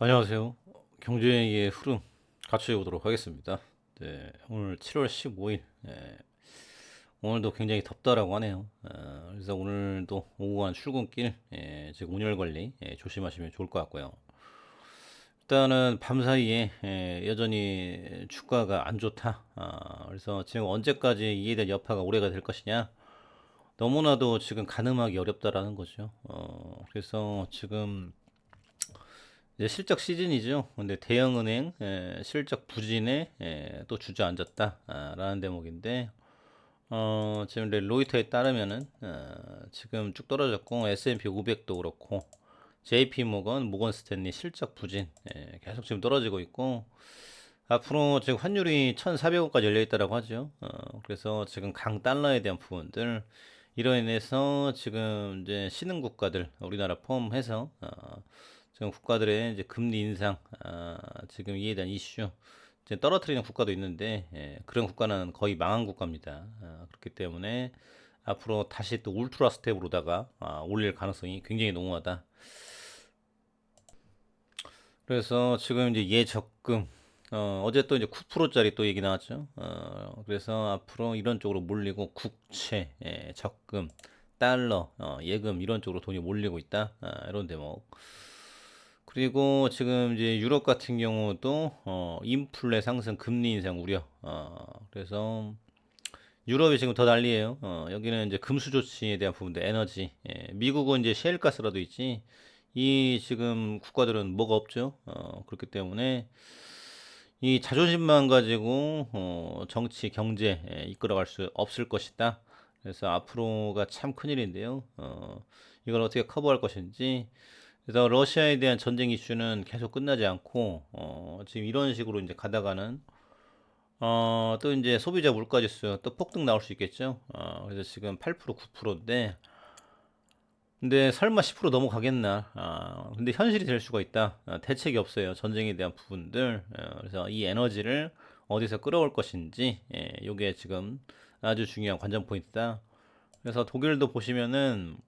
안녕하세요. 경제의 흐름 같이 보도록 하겠습니다. 네, 오늘 7월 15일. 오늘도 굉장히 덥다라고 하네요. 어, 그래서 오늘도 오후한 출근길, 예, 즉 온열 관리 예, 조심하시면 좋을 것 같고요. 일단은 밤 사이에 예, 여전히 주가가 안 좋다. 아, 그래서 지금 언제까지 이에 대한 여파가 오래가 될 것이냐? 너무나도 지금 가늠하기 어렵다라는 거죠. 어, 그래서 지금 이제 실적 시즌이죠. 근데 대형은행 에, 실적 부진에 에, 또 주저앉았다라는 대목인데 어, 지금 이제 로이터에 따르면은 어, 지금 쭉 떨어졌고 S&P 500도 그렇고 JP 모건, 모건 스탠리 실적 부진 에, 계속 지금 떨어지고 있고 앞으로 지금 환율이 1,400원까지 열려 있다라고 하죠. 어, 그래서 지금 강 달러에 대한 부분들 이로 인해서 지금 이제 신흥 국가들 우리나라 포함해서 어, 지금 국가들의 이제 금리 인상, 아, 지금 이에 대한 이슈, 이제 떨어뜨리는 국가도 있는데 예, 그런 국가는 거의 망한 국가입니다. 아, 그렇기 때문에 앞으로 다시 또 울트라 스텝으로다가 아, 올릴 가능성이 굉장히 농후하다. 그래서 지금 이제 예적금 어, 어제 또 이제 9%짜리 또 얘기 나왔죠. 어, 그래서 앞으로 이런 쪽으로 몰리고 국채, 예, 적금, 달러, 어, 예금 이런 쪽으로 돈이 몰리고 있다. 아, 이런 대목. 그리고 지금 이제 유럽 같은 경우도 어, 인플레 상승, 금리 인상 우려. 어, 그래서 유럽이 지금 더 난리예요. 어, 여기는 이제 금수 조치에 대한 부분들, 에너지. 예, 미국은 이제 셰일가스라도 있지. 이 지금 국가들은 뭐가 없죠. 어, 그렇기 때문에 이 자존심만 가지고 어, 정치, 경제 예, 이끌어갈 수 없을 것이다. 그래서 앞으로가 참 큰일인데요. 어, 이걸 어떻게 커버할 것인지. 그래서 러시아에 대한 전쟁 이슈는 계속 끝나지 않고 어, 지금 이런 식으로 이제 가다가는 어, 또 이제 소비자 물가 지수 또 폭등 나올 수 있겠죠. 어, 그래서 지금 8% 9%인데 근데 설마 10% 넘어가겠나? 아, 근데 현실이 될 수가 있다. 아, 대책이 없어요. 전쟁에 대한 부분들. 어, 그래서 이 에너지를 어디서 끌어올 것인지, 예, 요게 지금 아주 중요한 관전 포인트다. 그래서 독일도 보시면은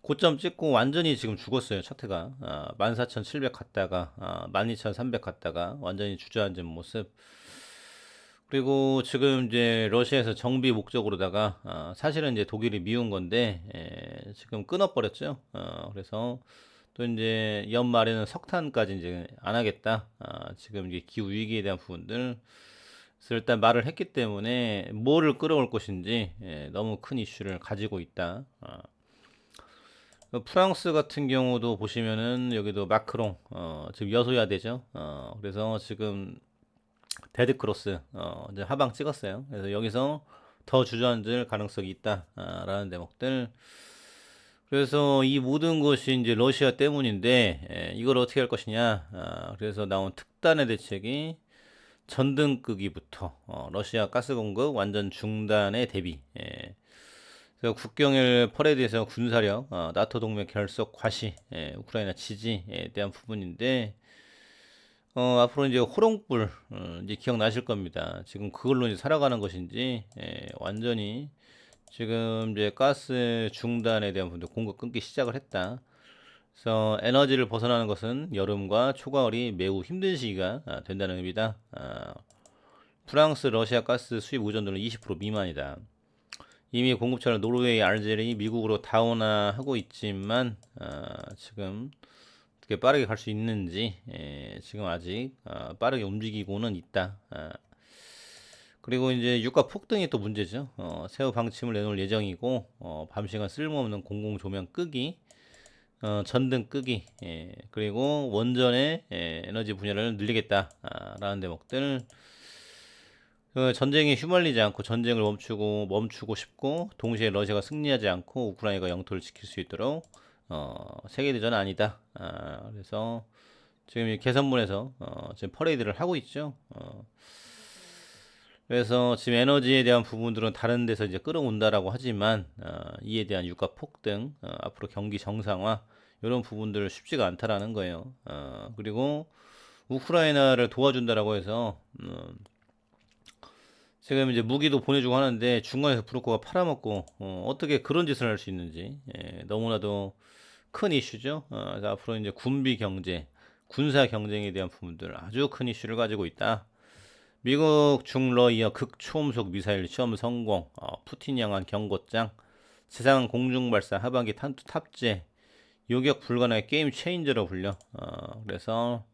고점 찍고 완전히 지금 죽었어요 차트가. 아, 14,700 갔다가 아, 12,300 갔다가 완전히 주저앉은 모습. 그리고 지금 이제 러시아에서 정비 목적으로다가 아, 사실은 이제 독일이 미운 건데 에, 지금 끊어버렸죠. 어, 그래서 또 이제 연말에는 석탄까지 이제 안 하겠다. 아, 지금 이제 기후 위기에 대한 부분들. 그래서 일단 말을 했기 때문에 뭐를 끌어올 것인지 에, 너무 큰 이슈를 가지고 있다. 아, 그 프랑스 같은 경우도 보시면은 여기도 마크롱 어, 지금 여소야 되죠. 어, 그래서 지금 데드 크로스 어, 이제 하방 찍었어요. 그래서 여기서 더 주저앉을 가능성이 있다라는 대목들. 그래서 이 모든 것이 이제 러시아 때문인데 에, 이걸 어떻게 할 것이냐. 아, 그래서 나온 특단의 대책이 전등 끄기부터 어, 러시아 가스 공급 완전 중단에 대비. 에, 그래서 국경일 퍼레이드에서 군사력, 어, 나토 동맹 결속 과시, 예, 우크라이나 지지에 대한 부분인데 어, 앞으로 이제 호롱불 어, 이제 기억나실 겁니다. 지금 그걸로 이제 살아가는 것인지 예, 완전히 지금 이제 가스 중단에 대한 부분도 공급 끊기 시작을 했다. 그래서 에너지를 벗어나는 것은 여름과 초가을이 매우 힘든 시기가 아, 된다는 의미다. 아, 프랑스, 러시아 가스 수입 의존도는 20% 미만이다. 이미 공급처를 노르웨이, 알제리, 미국으로 다운화하고 있지만 어, 지금 어떻게 빠르게 갈 수 있는지 예, 지금 아직 어, 빠르게 움직이고는 있다. 어. 그리고 이제 유가 폭등이 또 문제죠. 어, 새우 방침을 내놓을 예정이고 어, 밤시간 쓸모없는 공공 조명 끄기, 어, 전등 끄기, 예, 그리고 원전의 예, 에너지 분야를 늘리겠다라는 대목들. 그 전쟁에 휘말리지 않고 전쟁을 멈추고 멈추고 싶고 동시에 러시아가 승리하지 않고 우크라이나가 영토를 지킬 수 있도록 어, 세계 대전 아니다. 아, 그래서 지금 이 개선문에서 어, 지금 퍼레이드를 하고 있죠. 어, 그래서 지금 에너지에 대한 부분들은 다른 데서 이제 끌어온다라고 하지만 어, 이에 대한 유가 폭등, 어, 앞으로 경기 정상화 이런 부분들 쉽지가 않다라는 거예요. 어, 그리고 우크라이나를 도와준다라고 해서 음, 지금 이제 무기도 보내주고 하는데 중간에서 브로커가 팔아먹고 어, 떻게 그런 짓을 할 수 있는지 예, 너무나도 큰 이슈죠. 어, 앞으로 이제 군비 경제 군사 경쟁에 대한 부분들 아주 큰 이슈를 가지고 있다. 미국 중러이어 극초음속 미사일 시험 성공, 어, 푸틴 향한 경고장, 세상 공중 발사 하반기 탄두 탑재, 요격 불가능의 게임 체인저로 불려. 어, 그래서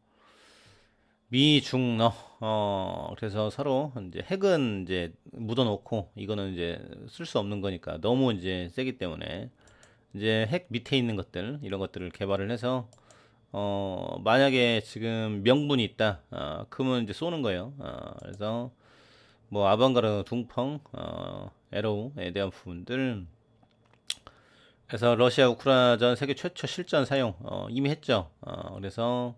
미중러 어 그래서 서로 이제 핵은 이제 묻어놓고 이거는 이제 쓸 수 없는 거니까 너무 이제 세기 때문에 이제 핵 밑에 있는 것들 이런 것들을 개발을 해서 어 만약에 지금 명분이 있다 어 그러면 이제 쏘는 거예요. 어 그래서 뭐 아방가르 둥펑 어 에로우에 대한 부분들. 그래서 러시아 우크라이나전 세계 최초 실전 사용 어 이미 했죠. 어 그래서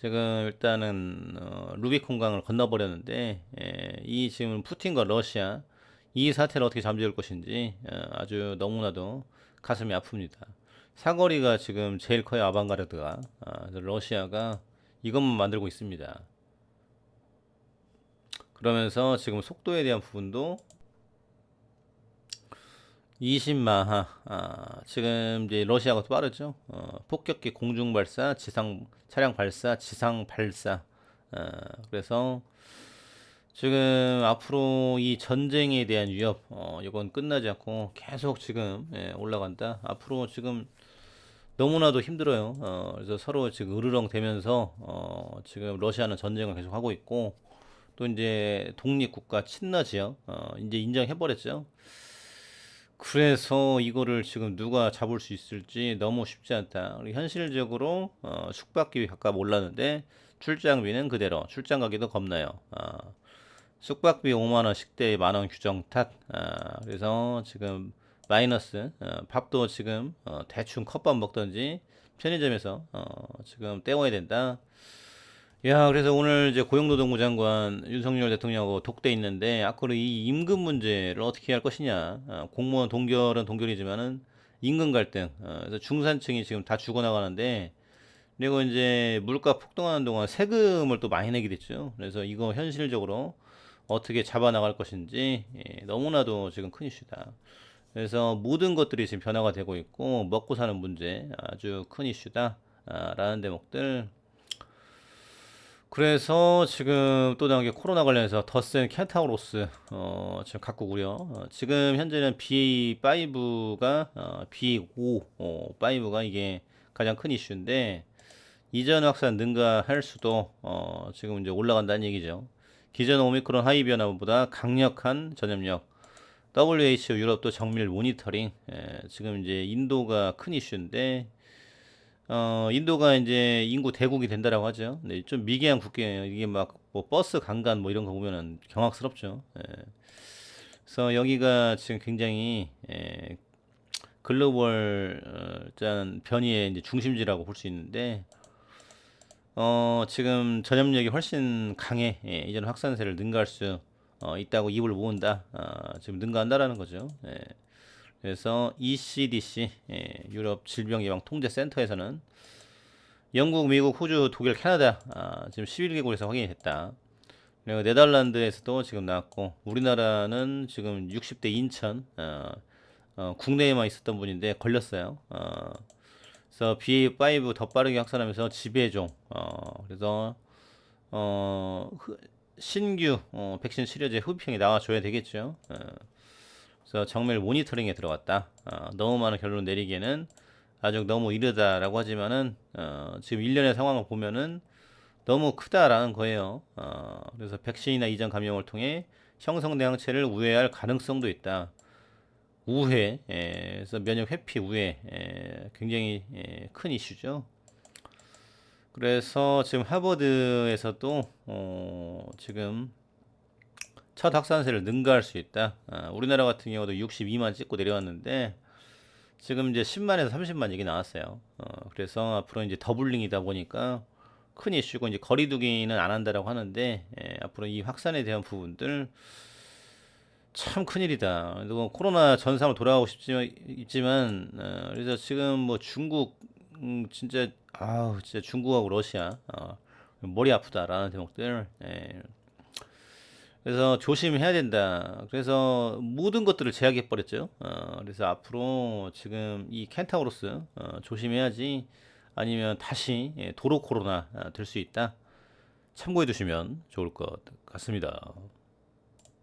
지금 일단은 어, 루비콘강을 건너버렸는데 예, 이 지금 푸틴과 러시아 이 사태를 어떻게 잠재울 것인지 어, 아주 너무나도 가슴이 아픕니다. 사거리가 지금 제일 커요 아방가르드가 아, 러시아가 이것만 만들고 있습니다. 그러면서 지금 속도에 대한 부분도 20마하. 아, 지금 이제 러시아가 더 빠르죠. 어, 폭격기 공중 발사, 지상 차량 발사, 지상 발사. 어, 그래서 지금 앞으로 이 전쟁에 대한 위협, 어, 이건 끝나지 않고 계속 지금 예, 올라간다. 앞으로 지금 너무나도 힘들어요. 어, 그래서 서로 지금 으르렁 대면서 어, 지금 러시아는 전쟁을 계속 하고 있고 또 이제 독립국가 친러 지역 어, 이제 인정해 버렸죠. 그래서 이거를 지금 누가 잡을 수 있을지 너무 쉽지 않다. 현실적으로 어, 숙박비 값 올랐는데 출장비는 그대로 출장 가기도 겁나요. 아, 숙박비 5만 원, 식대 만원 규정 탓. 아, 그래서 지금 마이너스 어, 밥도 지금 어, 대충 컵밥 먹던지 편의점에서 어, 지금 때워야 된다. 야, 그래서 오늘 이제 고용노동부 장관 윤석열 대통령하고 독대 있는데 앞으로 이 임금 문제를 어떻게 할 것이냐. 어, 공무원 동결은 동결이지만은 임금 갈등. 어, 그래서 중산층이 지금 다 죽어나가는데 그리고 이제 물가 폭등하는 동안 세금을 또 많이 내게 됐죠. 그래서 이거 현실적으로 어떻게 잡아 나갈 것인지 예, 너무나도 지금 큰 이슈다. 그래서 모든 것들이 지금 변화가 되고 있고 먹고 사는 문제 아주 큰 이슈다. 아, 라는 대목들 그래서 지금 또 나온 게 코로나 관련해서 더 센 켄타우로스 어, 지금 각국 우려 어, 지금 현재는 BA5가 어, BA5 어, 5가 이게 가장 큰 이슈인데 이전 확산 능가할 수도 어, 지금 이제 올라간다는 얘기죠. 기존 오미크론 하이 변화보다 강력한 전염력 WHO 유럽도 정밀 모니터링 예, 지금 이제 인도가 큰 이슈인데 어, 인도가 이제 인구 대국이 된다라고 하죠. 네, 좀 미개한 국가예요. 이게 막 뭐 버스 강간 뭐 이런 거 보면은 경악스럽죠. 예. 그래서 여기가 지금 굉장히 예, 글로벌 어, 일단 변이의 이제 중심지라고 볼 수 있는데 어, 지금 전염력이 훨씬 강해. 예, 이전 확산세를 능가할 수 어, 있다고 입을 모은다. 어, 지금 능가한다라는 거죠. 예. 그래서 ECDC 예, 유럽 질병예방통제센터에서는 영국, 미국, 호주, 독일, 캐나다 아, 지금 11개국에서 확인이 됐다. 그리고 네덜란드에서도 지금 나왔고 우리나라는 지금 60대 인천 어, 어, 국내에만 있었던 분인데 걸렸어요. 어, 그래서 BA5 더 빠르게 확산하면서 지배종 어, 그래서 어, 그 신규 어, 백신 치료제 흡평이 나와줘야 되겠죠. 어. 그래서 정밀 모니터링에 들어갔다. 어, 너무 많은 결론 내리기에는 아직 너무 이르다라고 하지만은 어, 지금 일련의 상황을 보면은 너무 크다라는 거예요. 어, 그래서 백신이나 이전 감염을 통해 형성된 항체를 우회할 가능성도 있다. 우회, 예, 그래서 면역 회피 우회, 예, 굉장히 예, 큰 이슈죠. 그래서 지금 하버드에서도 어, 지금 첫 확산세를 능가할 수 있다. 아, 우리나라 같은 경우도 62만 찍고 내려왔는데 지금 이제 10만에서 30만 얘기 나왔어요. 어, 그래서 앞으로 이제 더블링이다 보니까 큰 이슈고 이제 거리두기는 안 한다라고 하는데 예, 앞으로 이 확산에 대한 부분들 참 큰일이다. 그리고 코로나 전상으로 돌아가고 싶지 있지만 어, 그래서 지금 뭐 중국 음, 진짜 아우 진짜 중국하고 러시아 어, 머리 아프다라는 대목들 예, 그래서 조심해야 된다. 그래서 모든 것들을 제약해 버렸죠. 어, 그래서 앞으로 지금 이 켄타우로스 어, 조심해야지 아니면 다시 예, 도로 코로나 될 수 있다. 참고해 두시면 좋을 것 같습니다.